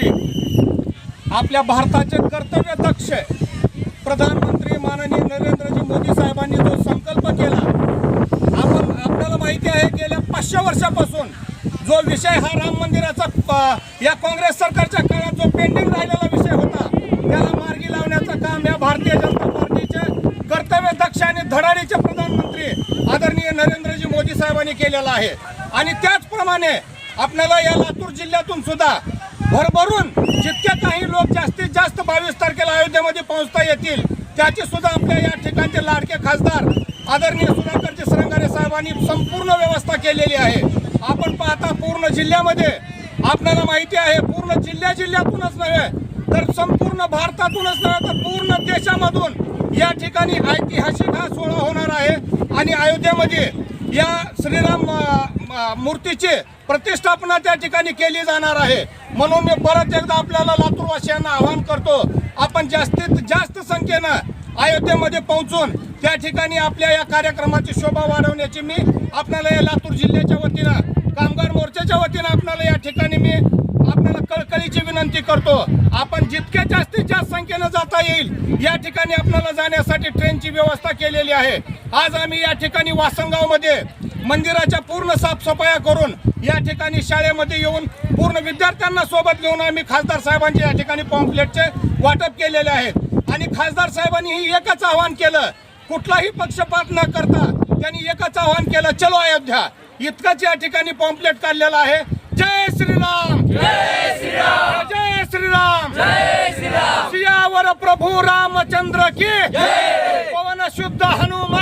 आपल्या भारताचे कर्तव्य दक्ष प्रधानमंत्री माननीय नरेंद्रजी मोदी साहेबांनी जो संकल्प केला आपण आपल्याला माहिती आहे गेल्या पाचशे वर्षापासून जो विषय हा राम मंदिराचा या काँग्रेस सरकारच्या काळात जो पेंडिंग राहिलेला विषय होता त्याला मार्गी लावण्याचं काम या भारतीय जनता पार्टीचे कर्तव्य दक्ष आणि धडाडीचे प्रधानमंत्री आदरणीय नरेंद्रजी मोदी साहेबांनी केलेला आहे. आणि त्याचप्रमाणे आपल्याला या लातूर जिल्ह्यातून सुद्धा भरभरून जितके काही लोक जास्तीत जास्त बावीस तारखेला अयोध्येमध्ये पोहोचता येतील त्याचे सुद्धा आपल्या या ठिकाणचे लाडके खासदार आदरणीय सुधाकरजी सरंगारे साहेबांनी संपूर्ण व्यवस्था केलेली आहे. आपण पाहता पूर्ण जिल्ह्यामध्ये आपल्याला माहिती आहे पूर्ण जिल्ह्या जिल्ह्यातूनच नव्हे तर संपूर्ण भारतातूनच नव्हे तर पूर्ण देशामधून या ठिकाणी ऐतिहासिक हा सोहळा होणार आहे. आणि अयोध्येमध्ये या श्रीराम म, मूर्तीची प्रतिष्ठापना त्या ठिकाणी केली जाणार आहे. म्हणून मी परत एकदा आपल्याला लातूरवासियांना आवाहन करतो आपण जास्तीत जास्त संख्येनं अयोध्येमध्ये पोहोचून त्या ठिकाणी आपल्या या कार्यक्रमाची शोभा वाढवण्याची मी आपल्याला या लातूर जिल्ह्याच्या वतीनं कामगार मोर्चाच्या वतीनं आपल्याला या ठिकाणी मी आपल्याला कळकळीची विनंती करतो. आपण जितक्या जास्तीत जास्त संख्येनं जाता येईल या ठिकाणी आपल्याला जाण्यासाठी ट्रेनची व्यवस्था केलेली आहे. आज आम्ही या ठिकाणी वासंगावमध्ये मंदिराच्या पूर्ण साफसफाया करून या ठिकाणी शाळेमध्ये येऊन पूर्ण विद्यार्थ्यांना सोबत घेऊन आम्ही खासदार साहेबांचे या ठिकाणी पॉम्पलेटचे वाटप केलेले आहेत आणि खासदार साहेबांनी ही एकच आवाहन केलं कुठलाही पक्षपात न करता त्यांनी एकच आवाहन केलं चलो अयोध्या. इतकंच या ठिकाणी पॉम्पलेट काढलेलं आहे. जय श्रीराम. जय श्रीराम. जय श्रीराम जय श्रीराम सियावर प्रभू रामचंद्र की. पवन शुद्ध हनुमान